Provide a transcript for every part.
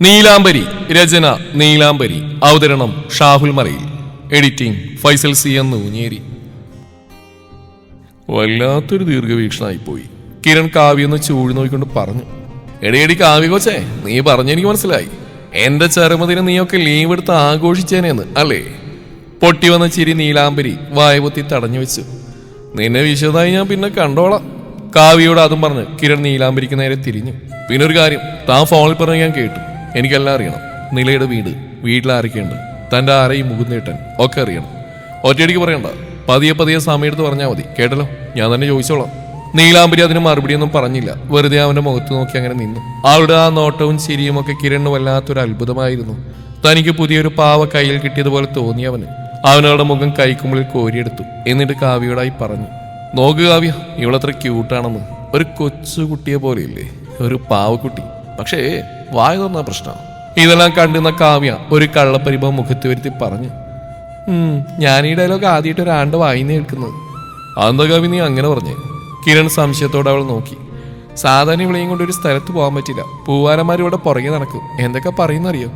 നീലാംബരി രചന നീലാംബരി അവതരണം Shahul Marayil. Editing Faisal C എന്ന് ഊഞ്ഞേരി വല്ലാത്തൊരു ദീർഘവീക്ഷണമായി പോയി കിരൺ കാവ്യൊന്ന് ചൂഴി നോക്കിക്കൊണ്ട് പറഞ്ഞു എടിയടി കാവ്യ കൊച്ചേ നീ പറഞ്ഞെനിക്ക് മനസ്സിലായി. എന്റെ ചെറുമതിന് നീയൊക്കെ ലീവ് എടുത്ത് ആഘോഷിച്ചേനെന്ന് അല്ലേ? പൊട്ടി വന്ന ചിരി നീലാംബരി വായപൊത്തി തടഞ്ഞു വെച്ചു. നിന്നെ വിശദമായി ഞാൻ പിന്നെ കണ്ടോളാം. കാവ്യയോട് അതും പറഞ്ഞ് കിരൺ നീലാംബരിക്ക് നേരെ തിരിഞ്ഞു. പിന്നെ ഒരു കാര്യം താൻ ഫോണിൽ പറഞ്ഞ് ഞാൻ കേട്ടു. എനിക്കെല്ലാം അറിയണം. നിലയുടെ വീട് വീട്ടിലാരൊക്കെയുണ്ട് തന്റെ ആരെയും മുകുന്നേട്ടൻ ഒക്കെ അറിയണം. ഒറ്റയടിക്ക് പറയണ്ട. പതിയെ പതിയെ സമയത്ത് പറഞ്ഞാൽ മതി. കേട്ടല്ലോ? ഞാൻ തന്നെ ചോദിച്ചോളാം. നീലാംബരി അതിന് മറുപടിയൊന്നും പറഞ്ഞില്ല. വെറുതെ അവന്റെ മുഖത്ത് നോക്കി അങ്ങനെ നിന്നു. അവളുടെ ആ നോട്ടവും ചിരിയും ഒക്കെ കിരണ് വല്ലാത്തൊരു അത്ഭുതമായിരുന്നു. തനിക്ക് പുതിയൊരു പാവ കയ്യിൽ കിട്ടിയതുപോലെ തോന്നി അവന്. അവനവളുടെ മുഖം കൈക്കുമ്പിളിൽ കോരിയെടുത്തു. എന്നിട്ട് കാവ്യയോടായി പറഞ്ഞു. നോക്ക് കാവ്യ ഇവളത്ര ക്യൂട്ടാണെന്ന് ഒരു കൊച്ചു കുട്ടിയെ പോലെയില്ലേ? ഒരു പാവക്കുട്ടി. പക്ഷേ വായ തുറന്ന പ്രശ്നം. ഇതെല്ലാം കണ്ടുന്ന കാവ്യ ഒരു കള്ളപ്പരിഭവം മുഖത്ത് വരുത്തി പറഞ്ഞു. "ഉം, ഞാൻ ഈ ഡയലോഗ് ആദ്യമായിട്ട് ഒരാണ്ട് വായിന്ന് കേൾക്കുന്നത്. അതെന്താ കവി നീ അങ്ങനെ പറഞ്ഞു? കിരൺ സംശയത്തോടെ അവൾ നോക്കി. സാധാരണ ഇവളെയും കൊണ്ട് ഒരു സ്ഥലത്ത് പോകാൻ പറ്റില്ല. പൂവാരന്മാർ ഇവിടെ പുറകെ നടക്കും. എന്തൊക്കെ പറയുന്നറിയോ?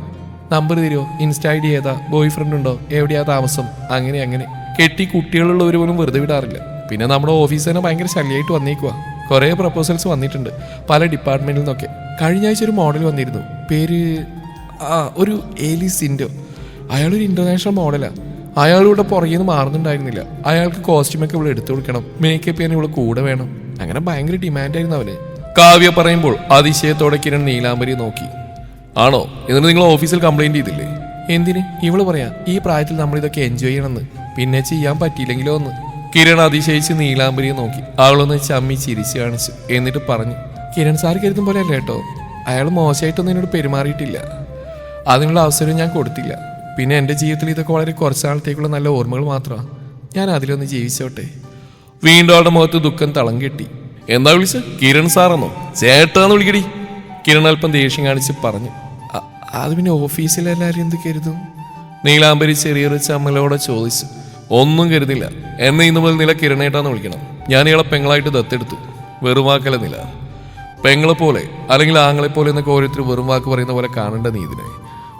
നമ്പർ തരുമോ ഇൻസ്റ്റ ഐ ഡി ഏതാ? ബോയ് ഫ്രണ്ട് ഉണ്ടോ? എവിടെയാ താമസം? അങ്ങനെ അങ്ങനെ. കെട്ടി കുട്ടികളുള്ളവർ പോലും വെറുതെ വിടാറില്ല. പിന്നെ നമ്മുടെ ഓഫീസ് തന്നെ ഭയങ്കര ശല്യമായിട്ട് വന്നേക്കുവാ. കുറേ പ്രപ്പോസൽസ് വന്നിട്ടുണ്ട്. പല ഡിപ്പാർട്ട്മെന്റിൽ നിന്നൊക്കെ. കഴിഞ്ഞ ആഴ്ച ഒരു മോഡൽ വന്നിരുന്നു. പേര് ഒരു ഏലി സിൻഡോ അയാളൊരു ഇന്റർനാഷണൽ മോഡലാണ് അയാളിവിടെ പുറകെ നിന്ന് മാറുന്നുണ്ടായിരുന്നില്ല. അയാൾക്ക് കോസ്റ്റ്യൂമൊക്കെ ഇവിടെ എടുത്തു കൊടുക്കണം. മേക്കപ്പ് ചെയ്യാൻ ഇവിടെ കൂടെ വേണം. അങ്ങനെ ഭയങ്കര ഡിമാൻഡായിരുന്നു അവന്. കാവ്യ പറയുമ്പോൾ അതിശയത്തോടെ കിരൺ നീലാംബരി നോക്കി. ആണോ? എന്നിട്ട് നിങ്ങൾ ഓഫീസിൽ കംപ്ലൈന്റ് ചെയ്തില്ലേ? എന്തിന്? ഇവൾ പറയാ ഈ പ്രായത്തിൽ നമ്മൾ ഇതൊക്കെ എൻജോയ് ചെയ്യണമെന്ന്. പിന്നെ ചെയ്യാൻ പറ്റിയില്ലെങ്കിലോ എന്ന്. കിരൺ അതിശയിച്ച് നീലാംബരിയെ നോക്കി. അവളൊന്ന് ചമ്മി ചിരിച്ചു കാണിച്ചു എന്നിട്ട് പറഞ്ഞു. കിരൺ സാർ കരുതും പോലെ അല്ല കേട്ടോ. അയാൾ മോശമായിട്ടൊന്നും എന്നോട് പെരുമാറിയിട്ടില്ല. അതിനുള്ള അവസരം ഞാൻ കൊടുത്തില്ല. പിന്നെ എന്റെ ജീവിതത്തിൽ ഇതൊക്കെ വളരെ കുറച്ച് നാളത്തേക്കുള്ള നല്ല ഓർമ്മകൾ മാത്രമാണ് ഞാൻ അതിലൊന്ന് ജീവിച്ചോട്ടെ. വീണ്ടും അവളുടെ മുഖത്ത് ദുഃഖം തളം കെട്ടി. എന്താ വിളിച്ച? കിരൺ സാറെന്നോ ചേട്ടാന്ന് വിളിക്കടി. കിരൺ അല്പം ദേഷ്യം കാണിച്ച് പറഞ്ഞു. "അ- അത് പിന്നെ ഓഫീസിലെല്ലാവരും എന്ത് കരുതും? നീലാംബരി ചെറിയൊരു ചമ്മലോടെ ചോദിച്ചു. ഒന്നും കരുതില്ല. എന്നെ ഇന്ന് മുതൽ നില കിരണേട്ടാന്ന് വിളിക്കണം. ഞാൻ ഇയാളെ പെങ്ങളായിട്ട് ദത്തെടുത്തു. വെറുവാക്കല നില. പെങ്ങളെ പോലെ അല്ലെങ്കിൽ ആങ്ങളെ പോലെ എന്നൊക്കെ ഓരോരുത്തർ വെറും വാക്ക് പറയുന്ന പോലെ കാണേണ്ട നീ ഇതിനെ.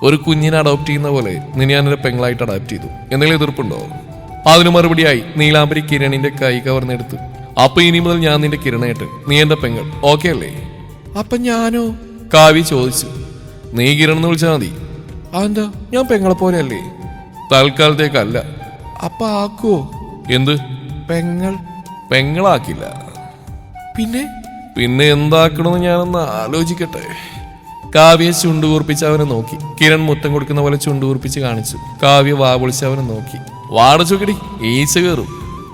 ഒരു കുഞ്ഞിനെ അഡോപ്റ്റ് ചെയ്യുന്ന പോലെ നിന്നെ ഞാനൊരു പെങ്ങളായിട്ട് അഡാപ്റ്റ് ചെയ്തു. എന്തെങ്കിലും എതിർപ്പുണ്ടോ? അതിന് മറുപടിയായി നീലാംബരി കിരണിന്റെ കൈ കവർന്നെടുത്തു അപ്പൊ ഇനി മുതൽ ഞാൻ നിന്റെ കിരണേട്ട് നീ എന്റെ പെങ്ങൾ ഓക്കെ അല്ലേ? അപ്പൊ ഞാനോ? കാവ്യ ചോദിച്ചു നീ കിരൺ എന്ന് വിളിച്ചാൽ മതി. അതെന്താ? ഞാൻ പെങ്ങളെ പോലെ അല്ലേ തൽക്കാലത്തേക്കല്ല. അപ്പൊ ആക്കുവോ? എന്ത്? പെങ്ങൾ. പെങ്ങളാക്കില്ല. പിന്നെ? പിന്നെ എന്താക്കണമെന്ന് ഞാനൊന്ന് ആലോചിക്കട്ടെ. കാവ്യ ചുണ്ടുകൂർപ്പിച്ച് അവനെ നോക്കി. കിരൺ മുത്തം കൊടുക്കുന്ന പോലെ ചുണ്ടുകൂർപ്പിച്ച് കാണിച്ചു. കാവ്യ വാ പൊളിച്ച് അവനെ നോക്കി. വാടച്ചോക്കടി ഈച്ച കയറും.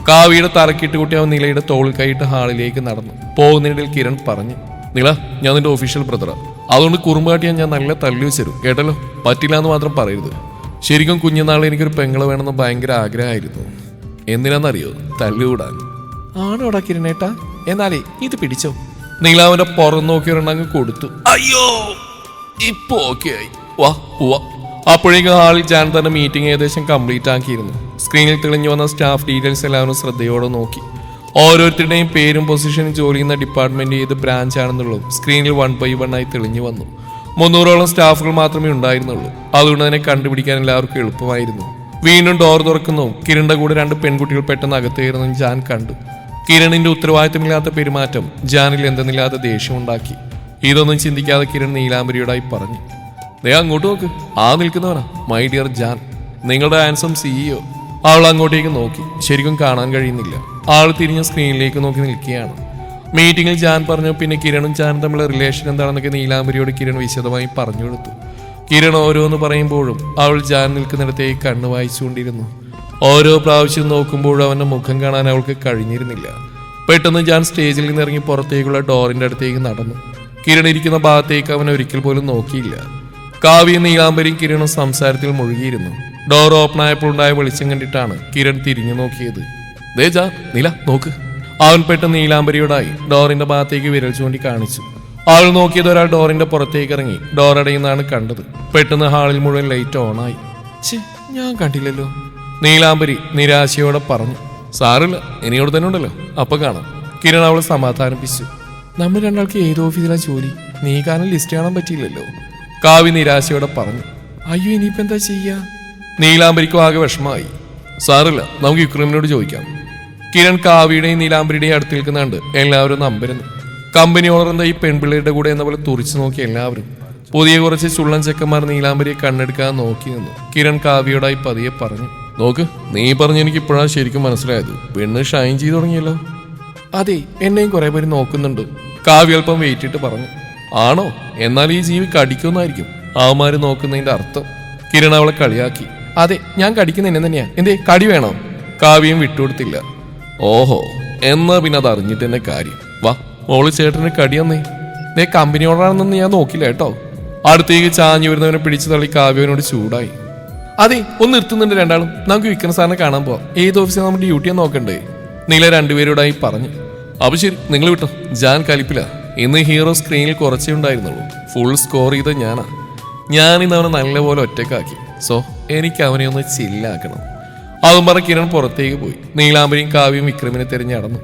കാവ്യയുടെ തലക്കിട്ട് കൂട്ടി അവൻ നിലയുടെ തോളിൽ കൈയിട്ട് ഹാളിലേക്ക് നടന്നു. പോകുന്നതിനിടയിൽ കിരൺ പറഞ്ഞു നില ഞാൻ നിന്റെ ഒഫീഷ്യൽ ബ്രദറാണ് അതുകൊണ്ട് കുറുമ്പാട്ടിയാൻ ഞാൻ നല്ല തല്ലി വെച്ചരും കേട്ടല്ലോ? പറ്റില്ല എന്ന് മാത്രം പറയരുത്. ശരിക്കും കുഞ്ഞുനാളിൽ എനിക്കൊരു പെങ്ങൾ വേണമെന്ന് ഭയങ്കര ആഗ്രഹമായിരുന്നു. എന്തിനാന്നറിയോ? തല്ലുകൂടാൻ ആണോടാ കിരണേട്ടാ എന്നാലേ ഇത് പിടിച്ചോ. നീലാവന്റെ പുറം നോക്കി ഒരെണ്ണങ്ങ് കൊടുത്തു. അയ്യോ ഇപ്പൊ ഓക്കെ ആയി. വാ പോവാ. അപ്പോഴേക്കും ഹാളിൽ ജാൻ തന്റെ മീറ്റിംഗ് ഏകദേശം കംപ്ലീറ്റ് ആക്കിയിരുന്നു. സ്ക്രീനിൽ തെളിഞ്ഞു വന്ന സ്റ്റാഫ് ഡീറ്റെയിൽസ് എല്ലാവരും ശ്രദ്ധയോടെ നോക്കി. ഓരോരുത്തരുടെയും പേരും പൊസിഷനും ജോലി ചെയ്യുന്ന ഡിപ്പാർട്ട്മെന്റ് ഏത് ബ്രാഞ്ച് ആണെന്നുള്ളതും സ്ക്രീനിൽ വൺ ബൈ വൺ ആയി തെളിഞ്ഞു വന്നു. മുന്നൂറോളം സ്റ്റാഫുകൾ മാത്രമേ ഉണ്ടായിരുന്നുള്ളൂ. അതുകൊണ്ട് തന്നെ കണ്ടുപിടിക്കാൻ എല്ലാവർക്കും എളുപ്പമായിരുന്നു. വീണ്ടും ഡോർ തുറക്കുന്നു കിരണ്ട കൂടെ രണ്ട് പെൺകുട്ടികൾ പെട്ടെന്ന് അകത്തേറുന്നതും ജാൻ കണ്ടു. കിരണിന്റെ ഉത്തരവാദിത്തമില്ലാത്ത പെരുമാറ്റം ജാനിൽ എന്തെന്നില്ലാത്ത ദേഷ്യമുണ്ടാക്കി. ഇതൊന്നും ചിന്തിക്കാതെ കിരൺ നീലാംബരിയോടായി പറഞ്ഞു ദേ അങ്ങോട്ട് നോക്ക്. ആ നിൽക്കുന്നവനാ മൈ ഡിയർ ജാൻ. നിങ്ങളുടെ ആൻസം സിഇഒ അവൾ അങ്ങോട്ടേക്ക് നോക്കി. ശരിക്കും കാണാൻ കഴിയുന്നില്ല. ആൾ തിരിഞ്ഞ സ്ക്രീനിലേക്ക് നോക്കി നിൽക്കുകയാണ്. മീറ്റിംഗിൽ ജാൻ പറഞ്ഞു പിന്നെ കിരണും ജാനും തമ്മിലുള്ള റിലേഷൻ എന്താണെന്നൊക്കെ നീലാംബരിയോട് കിരൺ വിശദമായി പറഞ്ഞു കൊടുത്തു. കിരൺ ഓരോന്ന് പറയുമ്പോഴും അവൾ ജാൻ നിൽക്കുന്നിടത്തേക്ക് കണ്ണു വായിച്ചുകൊണ്ടിരുന്നു. ഓരോ പ്രാവശ്യം നോക്കുമ്പോൾ അവന്റെ മുഖം കാണാൻ അവൾക്ക് കഴിഞ്ഞിരുന്നില്ല. പെട്ടെന്ന് ജാൻ സ്റ്റേജിൽ നിന്ന് ഇറങ്ങി പുറത്തേക്കുള്ള ഡോറിന്റെ അടുത്തേക്ക് നടന്നു. കിരൺ ഇരിക്കുന്ന ഭാഗത്തേക്ക് അവൻ ഒരിക്കൽ പോലും നോക്കിയില്ല. കാവ്യ നീലാംബരിയും കിരണും സംസാരത്തിൽ മുഴുകിയിരുന്നു. ഡോർ ഓപ്പൺ ആയപ്പോൾ ഉണ്ടായ വെളിച്ചം കണ്ടിട്ടാണ് കിരൺ തിരിഞ്ഞു നോക്കിയത്. ദേജ നില നോക്ക്. അവൻ പെട്ടെന്ന് നീലാംബരിയോടായി ഡോറിന്റെ ഭാഗത്തേക്ക് വിരൽ ചൂണ്ടി കാണിച്ചു. അവൾ നോക്കിയത് ഒരാൾ ഡോറിന്റെ പുറത്തേക്ക് ഇറങ്ങി ഡോർ അടയുന്നതാണ് കണ്ടത്. പെട്ടെന്ന് ഹാളിൽ മുഴുവൻ ലൈറ്റ് ഓണായി ഞാൻ കണ്ടില്ലല്ലോ. നീലാംബരി നിരാശയോടെ പറഞ്ഞു സാറില്ല ഇനിയോട് തന്നെ ഉണ്ടല്ലോ. അപ്പൊ കാണാം. കിരൺ അവളെ സമാധാനിപ്പിച്ചു. നമ്മൾ രണ്ടാൾക്ക് ഏത് ഓഫീസിലാണ് ജോലി. നീ കാരണം ലിസ്റ്റ് കാണാൻ പറ്റിയില്ലല്ലോ. കാവി നിരാശയോടെ പറഞ്ഞു അയ്യോ ഇനിയിപ്പോ എന്താ ചെയ്യാ? നീലാംബരിക്കും ആകെ വിഷമമായി. സാറില്ല നമുക്ക് ഇക്രിമിനോട് ചോദിക്കാം. കിരൺ കാവിയുടെയും നീലാംബരിയുടെയും അടുത്ത് നിൽക്കുന്നുണ്ട്. എല്ലാവരും നമ്പരുന്നു കമ്പനി ഓണർ എന്താ ഈ പെൺപിള്ളേരുടെ കൂടെ എന്ന പോലെ തുറിച്ചു നോക്കി എല്ലാവരും. പുതിയ കുറച്ച് ചുള്ളൻ ചെക്കന്മാർ നീലാംബരിയെ കണ്ണെടുക്കാൻ നോക്കി നിന്നു. കിരൺ കാവ്യയോടായി പതിയെ പറഞ്ഞു നോക്ക് നീ പറഞ്ഞ എനിക്ക് ഇപ്പോഴാണ് ശരിക്കും മനസ്സിലായത്. പെണ്ണ് ഷൈൻ ചെയ്തു തുടങ്ങിയല്ലോ. അതെ എന്നെയും കുറെ പേര് നോക്കുന്നുണ്ട്. കാവ്യ അല്പം വെയിറ്റിട്ട് പറഞ്ഞു. ആണോ? എന്നാൽ ഈ ജീവി കടിക്കുന്നായിരിക്കും അവന്മാര് നോക്കുന്നതിന്റെ അർത്ഥം. കിരൺ അവളെ കളിയാക്കി. അതെ ഞാൻ കടിക്കുന്ന എന്നെ തന്നെയാ. എന്തേ കടി വേണോ? കാവ്യം വിട്ടുകൊടുത്തില്ല. ഓഹോ എന്നാ പിന്നെ അത് അറിഞ്ഞിട്ട് തന്നെ കാര്യം. വാ മോൾ ചേട്ടന് കടിയന്നേ ദേ കമ്പനി ഓർഡറാണെന്ന് ഞാൻ നോക്കില്ല കേട്ടോ. അടുത്തേക്ക് ചാഞ്ഞു വരുന്നവനെ പിടിച്ചു തള്ളി കാവ്യവനോട് ചൂടായി. അതെ ഒന്ന് നിർത്തുന്നുണ്ട് രണ്ടാളും. നമുക്ക് വിക്രം സാറിനെ കാണാൻ പോവാം. ഏത് ഓഫീസിൽ നമ്മുടെ ഡ്യൂട്ടിയെ നോക്കണ്ടേ? നീല രണ്ടുപേരോടായി പറഞ്ഞു. അപ്പൊ ശരി നിങ്ങൾ വിട്ടോ. ജാൻ കലിപ്പില്ല ഇന്ന് ഹീറോ സ്ക്രീനിൽ കുറച്ചേ ഉണ്ടായിരുന്നുള്ളൂ. ഫുൾ സ്കോർ ചെയ്ത ഞാനാ. ഞാൻ ഇന്ന് അവനെ നല്ലപോലെ ഒറ്റക്കാക്കി. സോ എനിക്ക് അവനെ ഒന്ന് ചില്ലാക്കണം. അതും പറഞ്ഞ കിരൺ പുറത്തേക്ക് പോയി. നീലാംബരിയും കാവ്യം വിക്രമിനെ തിരഞ്ഞ് നടന്നു.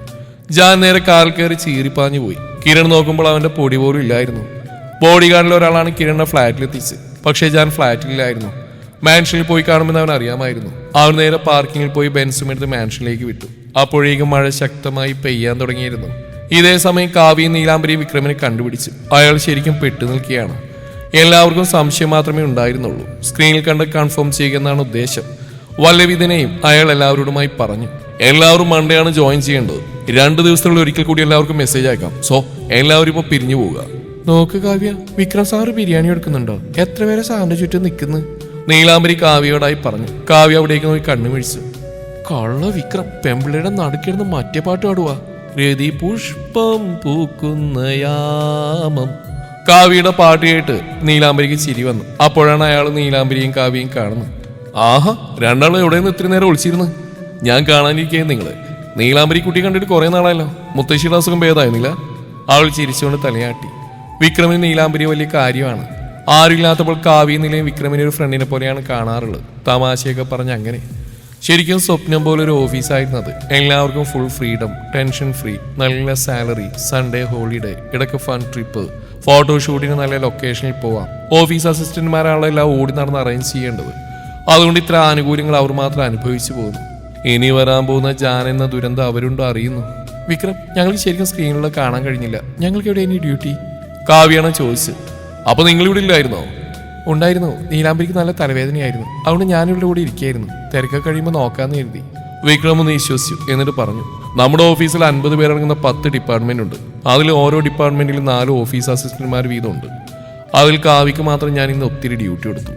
ജാൻ നേരെ കാൽ കയറി ചീറിപ്പാഞ്ഞു പോയി. കിരൺ നോക്കുമ്പോൾ അവന്റെ പൊടി പോലും ഇല്ലായിരുന്നു. ബോഡി ഗാർഡിൽ ഒരാളാണ് കിരണിനെ ഫ്ലാറ്റിലെത്തിച്ച് പക്ഷേ ജാൻ ഫ്ലാറ്റിലായിരുന്നു മാൻഷനിൽ പോയി കാണുമെന്ന് അവൻ അറിയാമായിരുന്നു. അവൻ നേരെ പാർക്കിങ്ങിൽ പോയി ബെൻസും എടുത്ത് മാൻഷനിലേക്ക് വിട്ടു. അപ്പോഴേക്കും മഴ ശക്തമായി പെയ്യാൻ തുടങ്ങിയിരുന്നു. ഇതേ സമയം കാവ്യയും നീലാംബരിയും വിക്രമിനെ കണ്ടുപിടിച്ചു. അയാൾ ശരിക്കും പെട്ടു നിൽക്കുകയാണ്. എല്ലാവർക്കും സംശയം മാത്രമേ ഉണ്ടായിരുന്നുള്ളൂ. സ്ക്രീനിൽ കണ്ട് കൺഫേം ചെയ്യുക എന്നാണ് ഉദ്ദേശം. വല്ലവിധനെയും അയാൾ എല്ലാവരോടുമായി പറഞ്ഞു. എല്ലാവരും മണ്ടയാണ് ജോയിൻ ചെയ്യേണ്ടത്. രണ്ട് ദിവസത്തിനുള്ളിൽ ഒരിക്കൽ കൂടി എല്ലാവർക്കും മെസ്സേജ് അയക്കാം. സോ എല്ലാവരും ഇപ്പൊ പിരിഞ്ഞു പോവുക. നോക്ക് കാവ്യ വിക്രം സാറ് ബിരിയാണി എടുക്കുന്നുണ്ടോ? എത്ര പേരെ സാറിന്റെ ചുറ്റും നിൽക്കുന്നു? നീലാംബരി കാവ്യയോടായി പറഞ്ഞു. കാവ്യ അവിടേക്ക് നോക്കി കണ്ണു മിഴിച്ചു. കള്ള വിക്രം പെമ്പിളയുടെ നടുക്കിരുന്ന് മറ്റേ പാട്ട് പാടുക രതി പുഷ്പം പൂക്കുന്ന യാമം. കാവ്യയുടെ പാട്ട് കേട്ട് നീലാംബരിക്ക് ചിരി വന്നു. അപ്പോഴാണ് അയാൾ നീലാംബരിയും കാവ്യയും കാണുന്നത്. ആഹാ രണ്ടാളും എവിടെ നിന്ന് ഇത്രയും നേരം ഒളിച്ചിരുന്നു? ഞാൻ കാണാനിരിക്കേ നിങ്ങൾ നീലാംബരി കുട്ടി കണ്ടിട്ട് കുറെ നാളായല്ലോ. മുത്തശ്ശിയുടെ അസുഖം ഭേദമായിരുന്നില്ല. അവൾ ചിരിച്ചുകൊണ്ട് തലയാട്ടി. വിക്രമിന് നീലാംബരി വലിയ കാര്യമാണ്. ആരുമില്ലാത്തപ്പോൾ കാവ്യ നിലയും വിക്രമിനെ ഒരു ഫ്രണ്ടിനെ പോലെയാണ് കാണാറുള്ളത്. തമാശയൊക്കെ പറഞ്ഞ് അങ്ങനെ. ശരിക്കും സ്വപ്നം പോലെ ഒരു ഓഫീസായിരുന്നു അത് എല്ലാവർക്കും ഫുൾ ഫ്രീഡം ടെൻഷൻ ഫ്രീ നല്ല സാലറി സൺഡേ ഹോളിഡേ ഇടയ്ക്ക് ഫൺ ട്രിപ്പ് ഫോട്ടോഷൂട്ടിന് നല്ല ലൊക്കേഷനിൽ പോവാം. ഓഫീസ് അസിസ്റ്റന്റ്മാരാണല്ലോ എല്ലാം ഓടി നടന്ന് അറേഞ്ച് ചെയ്യേണ്ടത്. അതുകൊണ്ട് ഇത്ര ആനുകൂല്യങ്ങൾ അവർ മാത്രം അനുഭവിച്ചു പോകുന്നു. ഇനി വരാൻ പോകുന്ന ജാൻ എന്ന ദുരന്തം അവരുണ്ടോ അറിയുന്നു. വിക്രം ഞങ്ങൾക്ക് ശരിക്കും സ്ക്രീനിലൂടെ കാണാൻ കഴിഞ്ഞില്ല. ഞങ്ങൾക്ക് എവിടെ ഇനി ഡ്യൂട്ടി കാവ്യാണ് ചോദിച്ചത്. അപ്പൊ നിങ്ങൾ ഇവിടെ ഇല്ലായിരുന്നോ? ഉണ്ടായിരുന്നു. നീലാംബരിക്ക് നല്ല തലവേദനയായിരുന്നു. അതുകൊണ്ട് ഞാനിവിടെ കൂടി ഇരിക്കുകയായിരുന്നു. തിരക്കൊക്കെ കഴിയുമ്പോൾ നോക്കാന്ന് കരുതി. വിക്രം ഒന്ന് വിശ്വസിച്ചു എന്നിട്ട് പറഞ്ഞു നമ്മുടെ ഓഫീസിൽ അൻപത് പേരടങ്ങുന്ന പത്ത് ഡിപ്പാർട്ട്മെന്റ് ഉണ്ട്. അതിൽ ഓരോ ഡിപ്പാർട്ട്മെന്റിലും നാല് ഓഫീസ് അസിസ്റ്റന്റ്മാർ വീതമുണ്ട്. അതിൽ കാവ്യക്ക് മാത്രം ഞാൻ ഇന്ന് ഒത്തിരി ഡ്യൂട്ടി എടുത്തു.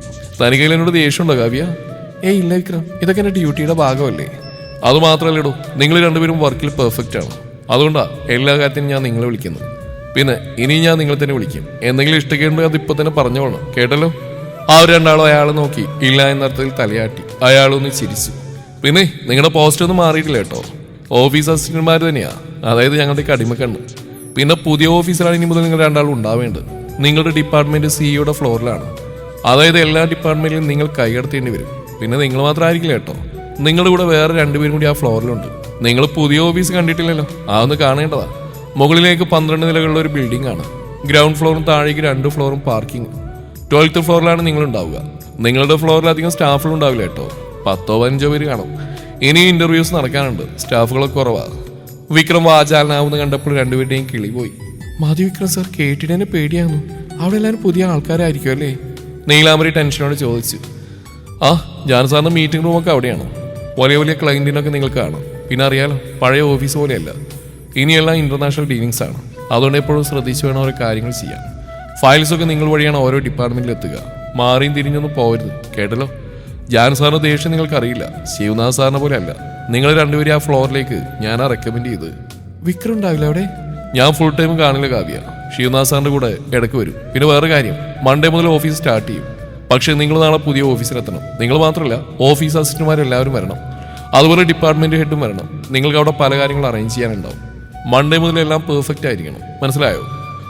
തനിക്കയിൽ എന്നോട് ദേഷ്യമുണ്ടോ കാവ്യ? ഏ ഇല്ല വിക്രം. ഇതൊക്കെ എന്റെ ഡ്യൂട്ടിയുടെ ഭാഗമല്ലേ. അത് മാത്രമല്ലേടോ. നിങ്ങൾ രണ്ടുപേരും വർക്കിൽ പെർഫെക്റ്റ് ആണ്. അതുകൊണ്ടാണ് എല്ലാ കാര്യത്തിനും ഞാൻ നിങ്ങളെ വിളിക്കുന്നത്. പിന്നെ ഇനി ഞാൻ നിങ്ങളെ തന്നെ വിളിക്കും. എന്തെങ്കിലും ഇഷ്ടക്കേണ്ടെങ്കിൽ അത് ഇപ്പൊ തന്നെ പറഞ്ഞോളണം. കേട്ടല്ലോ? ആ ഒരു രണ്ടാളും അയാളെ നോക്കി ഇല്ല എന്നർത്ഥത്തിൽ തലയാട്ടി. അയാളൊന്ന് ചിരിച്ചു. പിന്നെ നിങ്ങളുടെ പോസ്റ്റ് ഒന്നും മാറിയിട്ടില്ല കേട്ടോ. ഓഫീസ് അസിസ്റ്റന്റ്മാർ തന്നെയാ. അതായത് ഞങ്ങളുടെ കടിമക്കണ്ട് പിന്നെ പുതിയ ഓഫീസിലാണ് ഇനി മുതൽ നിങ്ങൾ രണ്ടാളും ഉണ്ടാവേണ്ടത്. നിങ്ങളുടെ ഡിപ്പാർട്ട്മെന്റ് സിഇയുടെ ഫ്ലോറിലാണ് അതായത് എല്ലാ ഡിപ്പാർട്ട്മെന്റിലും നിങ്ങൾ കൈകടത്തേണ്ടി വരും. പിന്നെ നിങ്ങൾ മാത്രമായിരിക്കില്ല കേട്ടോ. നിങ്ങളുടെ കൂടെ വേറെ രണ്ടുപേരും കൂടി ആ ഫ്ലോറിലുണ്ട് നിങ്ങൾ പുതിയ ഓഫീസ് കണ്ടിട്ടില്ലല്ലോ. അതൊന്ന് കാണേണ്ടതാണ് കാണേണ്ടതാ. മുകളിലേക്ക് പന്ത്രണ്ട് നിലകളുള്ള ഒരു ബിൽഡിംഗ് ആണ് ഗ്രൗണ്ട് ഫ്ലോറും താഴേക്ക് രണ്ട് ഫ്ലോറും പാർക്കിംഗ്. ട്വൽത്ത് ഫ്ലോറിലാണ് നിങ്ങൾ ഉണ്ടാവുക നിങ്ങളുടെ ഫ്ലോറിൽ അധികം സ്റ്റാഫുകൾ ഉണ്ടാവില്ല കേട്ടോ. പത്തോ പതിനഞ്ചോ പേര് കാണും. ഇനി ഇന്റർവ്യൂസ് നടക്കാനുണ്ട്. സ്റ്റാഫുകളൊക്കെ കുറവാണ് വിക്രം വാചാലനാവുന്ന കണ്ടപ്പോൾ രണ്ടുപേരുടെയും കിളി പോയി. മതി വിക്രം സാർ കേട്ടിട്ട് പേടിയാകുന്നു അവിടെ എല്ലാവരും പുതിയ ആൾക്കാരായിരിക്കും അല്ലേ? നീലാമരി ടെൻഷനോട് ചോദിച്ചു. ആ ഞാൻ സാറിന് മീറ്റിംഗ് റൂമൊക്കെ അവിടെയാണ്. വലിയ വലിയ ക്ലയന്റിനൊക്കെ നിങ്ങൾക്ക് കാണും. പിന്നെ അറിയാലോ പഴയ ഓഫീസ് പോലെയല്ല. ഇനിയെല്ലാം ഇന്റർനാഷണൽ ഡീലിങ്സ് ആണ്. അതുകൊണ്ട് എപ്പോഴും ശ്രദ്ധിച്ചു വേണം ഓരോ കാര്യങ്ങൾ ചെയ്യാൻ. ഫയൽസ് ഒക്കെ നിങ്ങൾ വഴിയാണ് ഓരോ ഡിപ്പാർട്ട്മെന്റിൽ എത്തുക. മാറിയും തിരിഞ്ഞൊന്നും പോകരുത് കേട്ടല്ലോ? ജാൻ സാറിന് ദേഷ്യം നിങ്ങൾക്കറിയില്ല. ശിവനാഥ് സാറിനെ പോലെ അല്ല നിങ്ങൾ രണ്ടുപേരും ആ ഫ്ലോറിലേക്ക് ഞാനാ റെക്കമെൻഡ് ചെയ്ത്. വിക്രം ഉണ്ടാവില്ല അവിടെ? ഞാൻ ഫുൾ ടൈം കാണില്ല കാവ്യ. ശിവനാഥ് സാറിന്റെ കൂടെ ഇടയ്ക്ക് വരും. പിന്നെ വേറെ കാര്യം. മൺഡേ മുതൽ ഓഫീസ് സ്റ്റാർട്ട് ചെയ്യും. പക്ഷേ നിങ്ങൾ നാളെ പുതിയ ഓഫീസിലെത്തണം. നിങ്ങൾ മാത്രമല്ല ഓഫീസ് അസിസ്റ്റന്റുമാരെല്ലാവരും വരണം. അതുപോലെ ഡിപ്പാർട്ട്മെന്റ് ഹെഡും വരണം. നിങ്ങൾക്ക് അവിടെ പല കാര്യങ്ങൾ അറേഞ്ച് ചെയ്യാനുണ്ടാവും. മൺഡേ മുതൽ എല്ലാം പെർഫെക്റ്റ് ആയിരിക്കണം. മനസ്സിലായോ?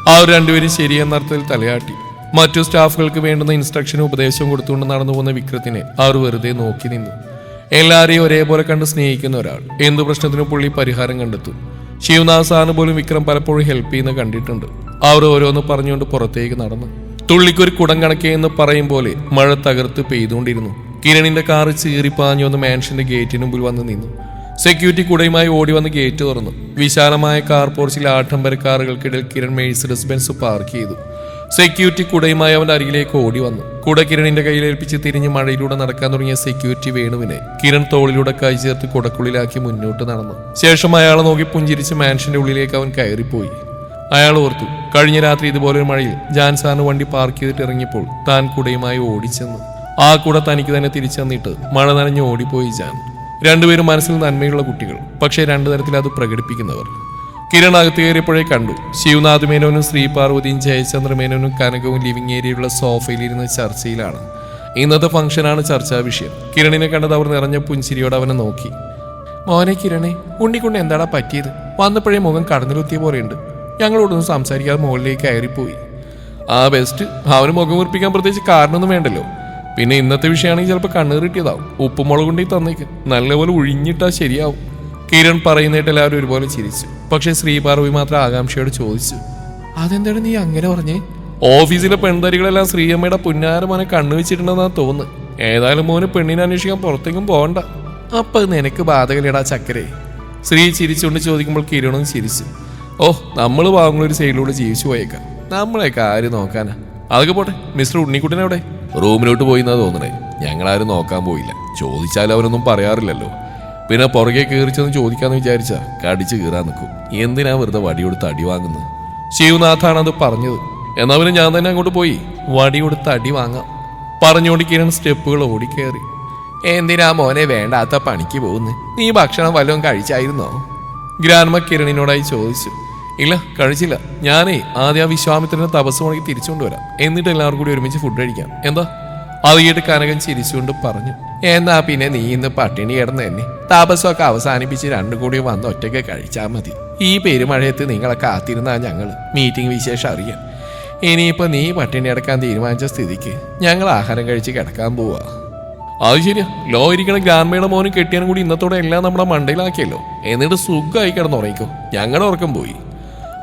ആ ഒരു രണ്ടുപേരും ശരിയെന്ന അർത്ഥത്തിൽ തലയാട്ടി. മറ്റു സ്റ്റാഫുകൾക്ക് വേണ്ടുന്ന ഇൻസ്ട്രക്ഷനും ഉപദേശവും കൊടുത്തുകൊണ്ട് നടന്നു പോകുന്ന വിക്രത്തിനെ അവർ വെറുതെ നോക്കി നിന്നു. എല്ലാവരെയും ഒരേപോലെ കണ്ട് സ്നേഹിക്കുന്ന ഒരാൾ. എന്തു പ്രശ്നത്തിനും പുള്ളി പരിഹാരം കണ്ടെത്തും. ശിവനാഥ് സാറിന് പോലും വിക്രം പലപ്പോഴും ഹെൽപ്പ് ചെയ്യുന്ന കണ്ടിട്ടുണ്ട്. അവർ ഓരോന്ന് പറഞ്ഞുകൊണ്ട് പുറത്തേക്ക് നടന്നു. തുള്ളിക്കൊരു കുടം കണക്കേ എന്ന് പറയും പോലെ മഴ തകർത്ത് പെയ്തുകൊണ്ടിരുന്നു. കിരണിന്റെ കാറ് ചീറിപ്പാഞ്ഞു വന്ന് മാൻഷന്റെ ഗേറ്റിന് മുമ്പിൽ വന്ന് നിന്നു. സെക്യൂരിറ്റി കൂടെയുമായി ഓടി വന്ന് ഗേറ്റ് തുറന്നു. വിശാലമായ കാർ പോർച്ചിൽ ആഡംബര കാറുകൾക്കിടയിൽ കിരൺ മേഴ്സിഡസ് ബെൻസ് പാർക്ക് ചെയ്തു. സെക്യൂരിറ്റി കുടയുമായി അവന്റെ അരികിലേക്ക് ഓടി വന്നു. കുട കിരണിന്റെ കയ്യിലേൽപ്പിച്ച് തിരിഞ്ഞ് മഴയിലൂടെ നടക്കാൻ തുടങ്ങിയ സെക്യൂരിറ്റി വേണുവിനെ കിരൺ തോളിലൂടെ കൈ ചേർത്ത് കുടക്കുള്ളിലാക്കി മുന്നോട്ട് നടന്നു. ശേഷം അയാളെ നോക്കി പുഞ്ചിരിച്ച് മാൻഷന്റെ ഉള്ളിലേക്ക് അവൻ കയറിപ്പോയി. അയാൾ ഓർത്തു കഴിഞ്ഞ രാത്രി ഇതുപോലെ ഒരു മഴയിൽ ജാൻസാറിന് വണ്ടി പാർക്ക് ചെയ്തിട്ട് ഇറങ്ങിയപ്പോൾ താൻ കുടയുമായി ഓടിച്ചെന്നു. ആ കുട തനിക്ക് തന്നെ തിരിച്ചെന്നിട്ട് മഴ നനഞ്ഞ് ഓടിപ്പോയി ജാൻ. രണ്ടുപേരും മനസ്സിൽ നന്മയുള്ള കുട്ടികൾ. പക്ഷേ രണ്ടു തരത്തിൽ അത് പ്രകടിപ്പിക്കുന്നവർ. കിരൺ അകത്ത് കയറിയപ്പോഴേ കണ്ടു. ശിവനാഥ് മേനോനും ശ്രീ പാർവതിയും ജയചന്ദ്ര മേനോനും കനകവും ലിവിംഗ് ഏരിയയിലുള്ള സോഫയിലിരുന്ന ചർച്ചയിലാണ്. ഇന്നത്തെ ഫംഗ്ഷനാണ് ചർച്ചാ വിഷയം. കിരണിനെ കണ്ടത് അവർ നിറഞ്ഞ പുഞ്ചിരിയോടെ അവനെ നോക്കി. മോനെ കിരണേ ഉണ്ണിക്കൊണ്ട് എന്താടാ പറ്റിയത്? വന്നപ്പോഴേ മുഖം കടന്നിലെത്തിയ പോലെയുണ്ട്. ഞങ്ങളോടൊന്നും സംസാരിക്കാതെ മുകളിലേക്ക് കയറിപ്പോയി. ആ ബെസ്റ്റ് അവന് മുഖം ഉറപ്പിക്കാൻ പ്രത്യേകിച്ച് കാരണമൊന്നും വേണ്ടല്ലോ. പിന്നെ ഇന്നത്തെ വിഷയമാണെങ്കിൽ ചിലപ്പോൾ കണ്ണീർ കിട്ടിയതാവും. ഉപ്പുമുളക് കൊണ്ടി തന്നേക്ക്. നല്ലപോലെ ഉഴിഞ്ഞിട്ടാ ശരിയാവും. കിരൺ പറയുന്നതായിട്ട് എല്ലാവരും ഒരുപോലെ ചിരിച്ചു. പക്ഷേ ശ്രീപാർവി മാത്രം ആകാംക്ഷയോട് ചോദിച്ചു അതെന്താണ് നീ അങ്ങനെ പറഞ്ഞേ? ഓഫീസിലെ പെൺതരികളെല്ലാം ശ്രീയമ്മയുടെ പുന്നാര മോനെ കണ്ണു വെച്ചിട്ടുണ്ടെന്നാ തോന്നുന്നു. ഏതായാലും മോന് പെണ്ണിനെ അന്വേഷിക്കാൻ പുറത്തേക്കും പോകണ്ട അപ്പൊ നിനക്ക് ബാധകലടാ ചക്കരെ? ശ്രീ ചിരിച്ചുകൊണ്ട് ചോദിക്കുമ്പോൾ കിരണും ചിരിച്ചു. ഓ നമ്മൾ ഒരു സൈഡിലൂടെ ജീവിച്ചു പോയേക്കാം. നമ്മളെ കാര്യം നോക്കാനാ? അതൊക്കെ പോട്ടെ മിസ്റ്റർ ഉണ്ണിക്കുട്ടൻ എവിടെ? റൂമിലോട്ട് പോയി എന്നാ തോന്നണേ. ഞങ്ങളാരും നോക്കാൻ പോയില്ല. ചോദിച്ചാൽ അവരൊന്നും പറയാറില്ലല്ലോ. പിന്നെ പുറകെ കയറിച്ചെന്ന് ചോദിക്കാന്ന് വിചാരിച്ച കടിച്ചു കീറാൻ നിൽക്കും എന്തിനാ വെറുതെ വടിയെടുത്ത് അടി വാങ്ങുന്നത്? ശിവനാഥാണ് അത് പറഞ്ഞത്. എന്നാ പിന്നെ ഞാൻ തന്നെ അങ്ങോട്ട് പോയി വടിയെടുത്ത് അടി വാങ്ങാം. പറഞ്ഞുകൊണ്ട് കിരൺ സ്റ്റെപ്പുകൾ ഓടിക്കേറി. എന്തിനാ മോനെ വേണ്ടാത്ത പണിക്ക് പോകുന്നു? നീ ഭക്ഷണം വല്ലതും കഴിച്ചായിരുന്നോ? ഗ്രാൻമ കിരണിനോടായി ചോദിച്ചു. ഇല്ല കഴിച്ചില്ല. ഞാനേ ആദ്യം ആ വിശ്വാമിത്രനെ തപസ് മുടക്കി തിരിച്ചുകൊണ്ടുവരാം എന്നിട്ട് എല്ലാവർക്കും കൂടി ഒരുമിച്ച് ഫുഡ് കഴിക്കാം. എന്താ? അത് കേട്ട് കനകൻ ചിരിച്ചുകൊണ്ട് പറഞ്ഞു. എന്നാ പിന്നെ നീ ഇന്ന് പട്ടിണി കിടന്ന് തന്നെ താപസമൊക്കെ അവസാനിപ്പിച്ച് രണ്ടു കൂടി വന്ന് ഒറ്റയ്ക്ക് കഴിച്ചാൽ മതി. ഈ പെരുമഴയത്ത് നിങ്ങളെ കാത്തിരുന്നാ ഞങ്ങൾ മീറ്റിംഗ് വിശേഷം അറിയാം. ഇനിയിപ്പോ നീ പട്ടിണി അടക്കാൻ തീരുമാനിച്ച സ്ഥിതിക്ക് ഞങ്ങൾ ആഹാരം കഴിച്ച് കിടക്കാൻ പോവാ. അത് ശരിയാ. ലോ ഇരിക്കണ ഗ്രാമീണ മോനും കെട്ടിയാനും കൂടി ഇന്നത്തോടെ എല്ലാം നമ്മുടെ മണ്ടയിലാക്കിയല്ലോ. എന്നിട്ട് സുഖമായി കിടന്നുറങ്ങിക്കോ. ഞങ്ങളുടെ ഉറക്കം പോയി.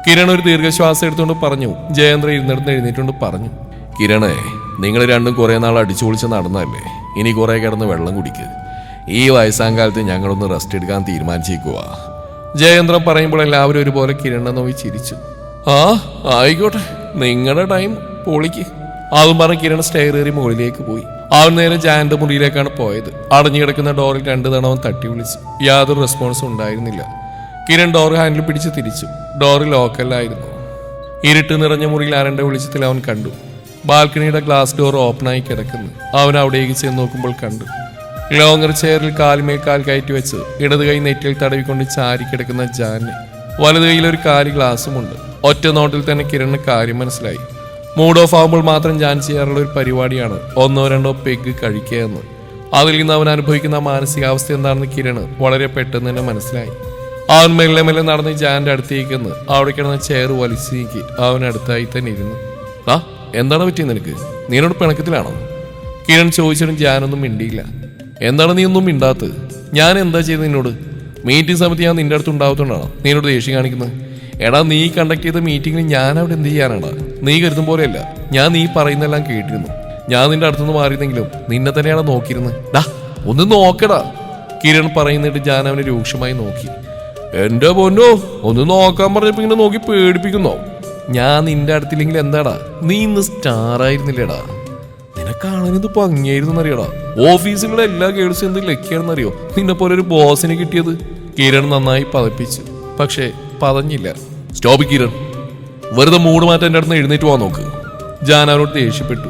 കിരൺ ഒരു ദീർഘശ്വാസം എടുത്തുകൊണ്ട് പറഞ്ഞു ജയേന്ദ്ര ഇരുന്നിടത്ത് എഴുന്നേറ്റുകൊണ്ട് പറഞ്ഞു കിരണേ നിങ്ങൾ രണ്ടും കുറെ നാൾ അടിച്ചു പൊളിച്ച് നടന്നതല്ലേ? ഇനി കുറെ കിടന്ന് വെള്ളം കുടിക്ക്. ഈ വയസ്സാം കാലത്ത് ഞങ്ങളൊന്ന് റെസ്റ്റ് എടുക്കാൻ തീരുമാനിച്ചേക്കുക ജയേന്ദ്രൻ പറയുമ്പോൾ എല്ലാവരും ഒരുപോലെ കിരണ നോയി ചിരിച്ചു. ആ ആയിക്കോട്ടെ നിങ്ങളുടെ ടൈം പൊളിക്ക്. അതും പറഞ്ഞ് കിരൺ കയറി മുകളിലേക്ക് പോയി. അവൻ നേരെ ജാന്റെ മുറിയിലേക്കാണ് പോയത്. അടഞ്ഞു കിടക്കുന്ന ഡോറിൽ രണ്ടു തവണ തട്ടി വിളിച്ചു. യാതൊരു റെസ്പോൺസും ഉണ്ടായിരുന്നില്ല. കിരൺ ഡോർ ഹാൻഡിൽ പിടിച്ച് തിരിച്ചു. ഡോറ് ലോക്കല്ലായിരുന്നു. ഇരുട്ട് നിറഞ്ഞ മുറിയിൽ ആരന്റെ വെളിച്ചത്തിൽ അവൻ കണ്ടു. ബാൽക്കണിയുടെ ഗ്ലാസ് ഡോർ ഓപ്പണായി കിടക്കുന്നു. അവൻ അവിടേക്ക് ചെന്ന് നോക്കുമ്പോൾ കണ്ടു. ലോങ്ങർ ചെയറിൽ കാൽമേൽ കാൽ കയറ്റി വെച്ച് ഇടത് കൈ നെറ്റിൽ തടവിക്കൊണ്ട് ചാരി കിടക്കുന്ന ജാനെ. വലത് കൈയിൽ ഒരു കാലി ഗ്ലാസുമുണ്ട്. ഒറ്റ നോട്ടിൽ തന്നെ കിരണിന് കാര്യം മനസ്സിലായി. മൂഡ് ഓഫ് ആകുമ്പോൾ മാത്രം ജാൻ ചെയ്യാറുള്ള ഒരു പരിപാടിയാണ് ഒന്നോ രണ്ടോ പെഗ് കഴിക്കുക എന്ന്. അതിൽ നിന്ന് അവൻ അനുഭവിക്കുന്ന മാനസികാവസ്ഥ എന്താണെന്ന് കിരണ് വളരെ പെട്ടെന്ന് തന്നെ മനസ്സിലായി. അവൻ മെല്ലെ മെല്ലെ നടന്ന് ജാന്റെ അടുത്തേക്ക് നിന്ന് അവിടെ കിടന്ന ചെയർ വലിച്ചു നീക്കി. അവനടുത്തായി തന്നെ ഇരുന്നു. ആ എന്താണ് പറ്റിയത് നിനക്ക്? നീനോട് പിണക്കത്തിലാണോ? കിരൺ ചോദിച്ചിട്ടും ജാനൊന്നും മിണ്ടിയില്ല. എന്താണ് നീ ഒന്നും മിണ്ടാത്തത്? ഞാൻ എന്താ ചെയ്തത് നിന്നോട്? മീറ്റിംഗ് സമയത്ത് ഞാൻ നിന്റെ അടുത്ത് ഉണ്ടാകത്തോണ്ടാണ് നീനോട് ദേഷ്യം കാണിക്കുന്നത്? എടാ നീ കണ്ടക്ട് ചെയ്ത മീറ്റിങ്ങിൽ ഞാൻ അവിടെ എന്ത് ചെയ്യാനാണ്? നീ കരുതും പോലെയല്ല. ഞാൻ നീ പറയുന്നെല്ലാം കേട്ടിരുന്നു. ഞാൻ നിന്റെ അടുത്തുനിന്ന് മാറിയിരുന്നെങ്കിലും നിന്നെ തന്നെയാണ് നോക്കിയിരുന്നത്. ഡാ ഒന്ന് നോക്കടാ. കിരൺ പറയുന്നിട്ട് ഞാൻ അവനെ രൂക്ഷമായി നോക്കി. എന്റെ പൊന്നോ ഒന്ന് നോക്കാൻ പറഞ്ഞപ്പോ ഇങ്ങനെ നോക്കി പേടിപ്പിക്കുന്നോ? ഞാൻ നിന്റെ അടുത്തില്ലെങ്കിൽ എന്താടാ? നീ ഇന്ന് സ്റ്റാർ ആയിരുന്നില്ലേടാ. നിനക്കാണെന്നത് ഭംഗിയായിരുന്നു എന്നറിയടാ ഓഫീസിലുള്ള എല്ലാ ഗേൾസും എന്ത് ലക്കിയാണെന്നറിയോ? നിന്നെ പോലെ ഒരു ബോസിനെ കിട്ടിയത്? കിരൺ നന്നായി പതപ്പിച്ചു. പക്ഷേ പതഞ്ഞില്ല. സ്റ്റോപ്പ് കിരൺ. വെറുതെ മൂട് മാറ്റാൻ എന്റെ അടുത്ത് എഴുന്നേറ്റ് പോവാൻ നോക്ക്. ജാൻ അവരോട് ദേഷ്യപ്പെട്ടു.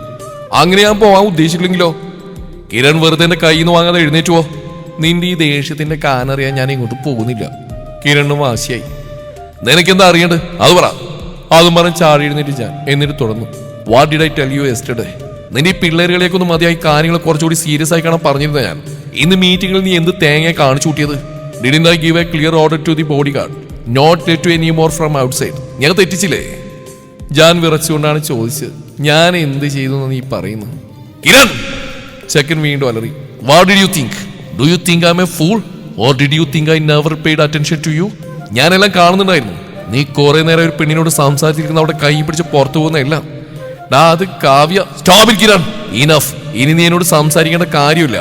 അങ്ങനെ ഞാൻ പോവാൻ ഉദ്ദേശിച്ചില്ലെങ്കിലോ? കിരൺ വെറുതെ എന്റെ കയ്യിൽ നിന്ന് വാങ്ങാതെ എഴുന്നേറ്റ് പോ. നിന്റെ ഈ ദേഷ്യത്തിന്റെ കാനറിയാൻ ഞാൻ ഇങ്ങോട്ട് പോകുന്നില്ല. കിരണ്ണും വാശിയായി. നിനക്കെന്താ അറിയണ്ട് അത് പറ. അതും പറഞ്ഞ് ചാടി ഞാൻ. എന്നിട്ട് തുടർന്നു. What did I tell you yesterday നിന്റെ ഈ പിള്ളേരുകളെയൊക്കെ ഒന്ന് മതിയായി കാര്യങ്ങൾ കുറച്ചുകൂടി സീരിയസ് ആയി കാണാൻ പറഞ്ഞിരുന്ന ഞാൻ. ഇന്ന് മീറ്റിംഗിൽ നീ എന്ത് തേങ്ങ കാണിച്ചു കൂട്ടിയത്? Didn't I give a clear order to the bodyguard not let to any more from outside ഞാൻ തെറ്റിച്ചില്ലേ? ഞാൻ വിറച്ചുകൊണ്ടാണ് ചോദിച്ചത്. ഞാൻ എന്ത് ചെയ്തു നീ പറയുന്നു കിരൺ! ചെക്കൻ വീണ്ടും അലറി. What did you think do you think I'm a fool or did you think I never paid attention to you ഞാനെല്ലാം കാണുന്നുണ്ടായിരുന്നു. നീ കുറെ നേരം ഒരു പെണ്ണിനോട് സംസാരിച്ചിരിക്കുന്ന അവിടെ കൈ പിടിച്ച് പുറത്തു പോകുന്നതല്ല ഡാ അത് കാവ്യ. സ്റ്റോപ്പിൽ കിരൺ. ഇനഫ് ഇനി നീ എന്നോട് സംസാരിക്കേണ്ട കാര്യമില്ല.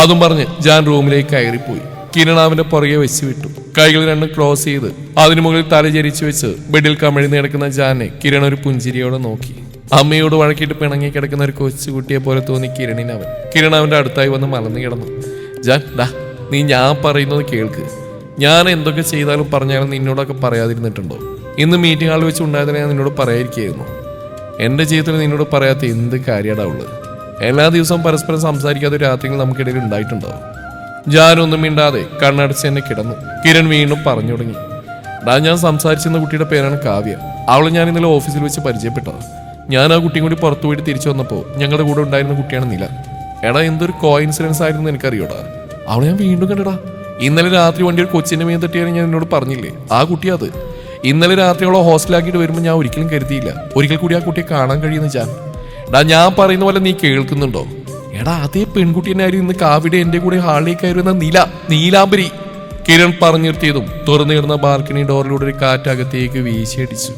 അതും പറഞ്ഞ് ഞാൻ റൂമിലേക്ക് കയറിപ്പോയി. കിരൺ അവന്റെ പുറകെ വെച്ച് വിട്ടു. കൈകൾ രണ്ടും ക്ലോസ് ചെയ്ത് അതിനു മുകളിൽ തല ചരിച്ചു വെച്ച് ബെഡിൽ കമിഴ്ന്ന് കിടക്കുന്ന ജാനെ കിരൺ ഒരു പുഞ്ചിരിയോടെ നോക്കി. അമ്മയോട് വഴക്കിട്ട് പിണങ്ങി കിടക്കുന്ന ഒരു കൊച്ചുകുട്ടിയെ പോലെ തോന്നി കിരണിന് അവൻ കിരൺ അവന്റെ അടുത്തായി വന്ന് മലർന്നു കിടന്നു. ജാൻ ഡാ നീ ഞാൻ പറയുന്നത് കേൾക്ക്. ഞാൻ എന്തൊക്കെ ചെയ്താലും പറഞ്ഞാലും നിന്നോടൊക്കെ പറയാതിരുന്നിട്ടുണ്ടോ? ഇന്ന് മീറ്റിംഗ് ആൾ വെച്ച് ഉണ്ടായതിനെ ഞാൻ നിന്നോട് പറയാതിരിക്കുകയായിരുന്നു. എന്റെ ജീവിതത്തിൽ നിന്നോട് പറയാത്ത എന്ത് കാര്യടാ ഉള്ളത്? എല്ലാ ദിവസവും പരസ്പരം സംസാരിക്കാത്ത രാത്രികൾ നമുക്കിടയിൽ ഉണ്ടായിട്ടുണ്ടാവും ഞാനൊന്നും മിണ്ടാതെ കണ്ണടച്ച് എന്നെ കിടന്നു. കിരൺ വീണ്ടും പറഞ്ഞു തുടങ്ങി. ഡാ ഞാൻ സംസാരിച്ചിരുന്ന കുട്ടിയുടെ പേരാണ് കാവ്യ. അവളെ ഞാൻ ഇന്നലെ ഓഫീസിൽ വെച്ച് പരിചയപ്പെട്ടത്. ഞാൻ ആ കുട്ടിയും കൂടി പുറത്തു പോയിട്ട് തിരിച്ചു വന്നപ്പോൾ ഞങ്ങളുടെ കൂടെ ഉണ്ടായിരുന്ന കുട്ടിയാണ് നില. എടാ എന്തൊരു കോയിൻസിഡൻസ് ആയിരുന്നു എനിക്കറിയോടാ അവളെ ഞാൻ വീണ്ടും കണ്ടടാ. ഇന്നലെ രാത്രി വണ്ടി ഒരു കൊച്ചിന്റെ മീൻ തട്ടിയാണ് ഞാൻ എന്നോട് പറഞ്ഞില്ലേ? ആ കുട്ടി അത്. ഇന്നലെ രാത്രി അവളെ ഹോസ്റ്റലാക്കിയിട്ട് വരുമ്പോൾ ഞാൻ ഒരിക്കലും കരുതിയില്ല. ഒരിക്കൽ കൂടി ആ കുട്ടിയെ കാണാൻ കഴിയുന്ന ഞാൻ. എടാ ഞാൻ പറയുന്ന പോലെ നീ കേൾക്കുന്നുണ്ടോ? എടാ അതേ പെൺകുട്ടി തന്നെ ആയിരുന്നു ഇന്ന് കാവിടെ എന്റെ കൂടെ ഹാളിലേക്ക് കയറുന്ന നീല നീലാംബരി. കിരൺ പറഞ്ഞു നിർത്തിയതും തുറന്നു കിടന്ന ബാൽക്കണി ഡോറിലൂടെ ഒരു കാറ്റകത്തേക്ക് വീശിയടിച്ചു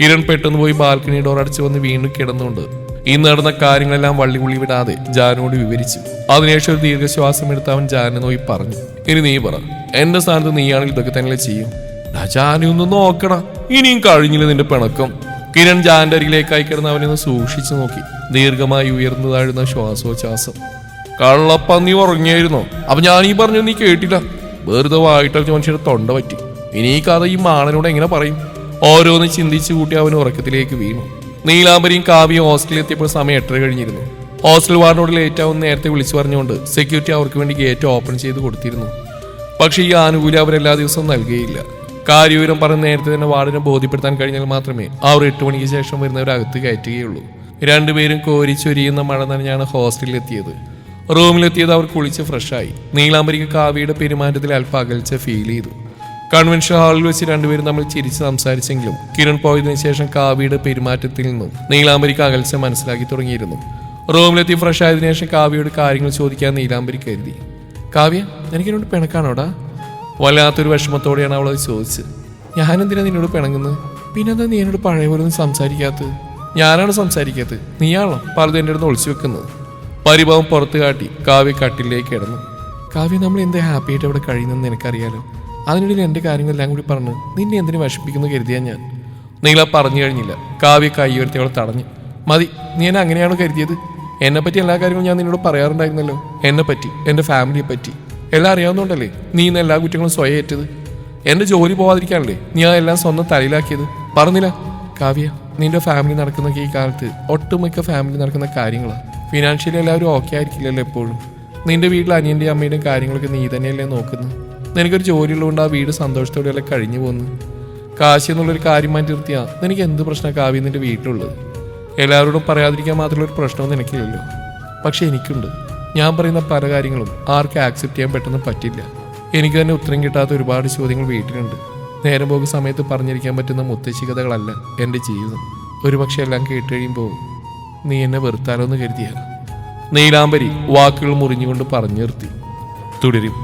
കിരൺ പെട്ടെന്ന് പോയി ബാൽക്കണി ഡോർ അടിച്ചു വന്ന് വീണ്ടും കിടന്നുകൊണ്ട് ഇന്ന് നടന്ന കാര്യങ്ങളെല്ലാം വള്ളി ഉള്ളി വിടാതെ ജാനോട് വിവരിച്ചു. അതിനുശേഷം ഒരു ദീർഘശ്വാസം എടുത്ത് അവൻ ജാനെ നോയി പറഞ്ഞു ഇനി നീ പറ എന്റെ സ്ഥാനത്ത് നീയാണെങ്കിൽ ഇതൊക്കെ തന്നെ ചെയ്യും? ജാനു ഒന്ന് നോക്കണ ഇനിയും കഴിഞ്ഞില്ല നിന്റെ പിണക്കം? കിരൺ ജാന്റെ അരികിലേക്കായി കിടന്ന് അവനെ സൂക്ഷിച്ചു നോക്കി. ദീർഘമായി ഉയർന്നു താഴുന്ന ശ്വാസോച്ഛ്വാസം കള്ളപ്പന്നി ഉറങ്ങിയായിരുന്നോ? അപ്പൊ ഞാൻ ഈ പറഞ്ഞു നീ കേട്ടില്ല? വെറുതെ വായിട്ടൊക്കെ മനുഷ്യരുടെ തൊണ്ട പറ്റി. ഇനി ഈ കഥ ഈ മാണനോട് എങ്ങനെ പറയും? ഓരോന്ന് ചിന്തിച്ചു കൂട്ടി അവൻ ഉറക്കത്തിലേക്ക് വീണു. നീലാംബരിയും കാവ്യം ഹോസ്റ്റലിൽ എത്തിയപ്പോൾ സമയം എട്ടര കഴിഞ്ഞിരുന്നു. ഹോസ്റ്റൽ വാർഡിനോട് ലേറ്റ് ആവും നേരത്തെ വിളിച്ചു പറഞ്ഞുകൊണ്ട് സെക്യൂരിറ്റി അവർക്ക് വേണ്ടി ഗേറ്റ് ഓപ്പൺ ചെയ്ത് കൊടുത്തിരുന്നു. പക്ഷേ ഈ ആനുകൂല്യം അവരെല്ലാ ദിവസവും നൽകുകയില്ല കാര്യവിവരം പറഞ്ഞ് നേരത്തെ തന്നെ വാർഡിനെ ബോധ്യപ്പെടുത്താൻ കഴിഞ്ഞാൽ മാത്രമേ അവർ എട്ട് മണിക്ക് ശേഷം വരുന്നവരകത്ത് കയറ്റുകയുള്ളൂ. രണ്ടുപേരും കോരിച്ചൊരിയുന്ന മഴ നനഞ്ഞാണ് ഹോസ്റ്റലിൽ എത്തിയത്. റൂമിലെത്തിയത് അവർ കുളിച്ച് ഫ്രഷായി നീലാംബരിക്ക് കാവ്യയുടെ പെരുമാറ്റത്തിൽ അല്പ അകൽച്ച ഫീൽ ചെയ്തു. കൺവെൻഷൻ ഹാളിൽ വെച്ച് രണ്ടുപേരും തമ്മിൽ ചിരിച്ച് സംസാരിച്ചെങ്കിലും കിരൺ പോയതിനു ശേഷം കാവ്യയുടെ പെരുമാറ്റത്തിൽ നിന്നും നീലാംബരിക്ക് അകൽച്ച മനസ്സിലാക്കി തുടങ്ങിയിരുന്നു. റൂമിലെത്തി ഫ്രഷ് ആയതിനു ശേഷം കാവ്യയോട് കാര്യങ്ങൾ ചോദിക്കാൻ നീലാംബരി കരുതി. കാവ്യ എനിക്കിനോട് പിണക്കാണോടാ? വല്ലാത്തൊരു വിഷമത്തോടെയാണ് അവളത് ചോദിച്ചത്. ഞാനെന്തിനാ നിന്നോട് പിണങ്ങുന്നത് പിന്നെന്താ നീ എന്നോട് പഴയ പോലെ ഒന്നും സംസാരിക്കാത്തത്? ഞാനാണ് സംസാരിക്കാത്തത്. നീയാണോ പലതും എന്റെ അടുത്ത് ഒളിച്ചു വെക്കുന്നത്? പരിഭവം പുറത്തു കാട്ടി കാവ്യ കട്ടിലേക്ക് കിടന്നു. കാവ്യ നമ്മൾ എന്താ ഹാപ്പി ആയിട്ട് അവിടെ കഴിയുന്നെന്ന് എനിക്കറിയാലോ അതിനിടയിൽ എന്റെ കാര്യങ്ങളെല്ലാം കൂടി പറഞ്ഞ് നിന്നെ എന്തിനു വിഷമിപ്പിക്കുന്നു കരുതിയാ ഞാൻ. നീല പറഞ്ഞു കഴിഞ്ഞില്ല. കാവ്യ കൈ ഉയർത്തി അവളെ തടഞ്ഞു. മതി നീ എന്നെ അങ്ങനെയാണോ കരുതിയത്? എന്നെ പറ്റി എല്ലാ കാര്യങ്ങളും ഞാൻ നിന്നോട് പറയാറുണ്ടായിരുന്നല്ലോ. എന്നെപ്പറ്റി എന്റെ ഫാമിലിയെ പറ്റി. എല്ലാം അറിയാവുന്നതുകൊണ്ടല്ലേ നീ ഇന്ന് എല്ലാ കുറ്റങ്ങളും സ്വയം ഏറ്റത്? എന്റെ ജോലി പോവാതിരിക്കാനല്ലേ നീ അതെല്ലാം സ്വന്തം തലയിലാക്കിയത്? പറഞ്ഞില്ല. കാവ്യ നിന്റെ ഫാമിലി നടക്കുന്ന ഈ കാലത്ത് ഒട്ടുമിക്ക ഫാമിലി നടക്കുന്ന കാര്യങ്ങളാണ് ഫിനാൻഷ്യലി എല്ലാവരും ഓക്കെ ആയിരിക്കില്ലല്ലോ എപ്പോഴും. നിന്റെ വീട്ടിൽ അനിയന്റെയും അമ്മയുടെയും കാര്യങ്ങളൊക്കെ നീ തന്നെയല്ലേ നോക്കുന്നത്? നിനക്കൊരു ജോലിയുള്ളതുകൊണ്ട് ആ വീട് സന്തോഷത്തോടെയല്ലേ കഴിഞ്ഞു പോകുന്നു കാശി എന്നുള്ളൊരു കാര്യം മാറ്റി നിർത്തിയാ നിനക്ക് എന്ത് പ്രശ്നമാണ് കാവ്യ നിന്റെ വീട്ടിലുള്ളത്? എല്ലാവരോടും പറയാതിരിക്കാൻ മാത്രമുള്ള ഒരു പ്രശ്നവും നിനക്കില്ലല്ലോ പക്ഷെ എനിക്കുണ്ട്. ഞാൻ പറയുന്ന പല കാര്യങ്ങളും ആർക്കും ആക്സെപ്റ്റ് ചെയ്യാൻ പെട്ടെന്ന് പറ്റില്ല. എനിക്ക് തന്നെ ഉത്തരം കിട്ടാത്ത ഒരുപാട് ചോദ്യങ്ങൾ വീട്ടിലുണ്ട്. നേരം പോകുന്ന സമയത്ത് പറഞ്ഞിരിക്കാൻ പറ്റുന്ന മുത്തശ്ശി കഥകളല്ല എന്റെ ജീവിതം. ഒരുപക്ഷെ എല്ലാം കേട്ട് കഴിയുമ്പോൾ നീ എന്നെ വെറുത്താലോ എന്ന് കരുതിയാണ് നീലാംബരി വാക്കുകൾ മുറിഞ്ഞുകൊണ്ട് പറഞ്ഞു നിർത്തി. തുടരും.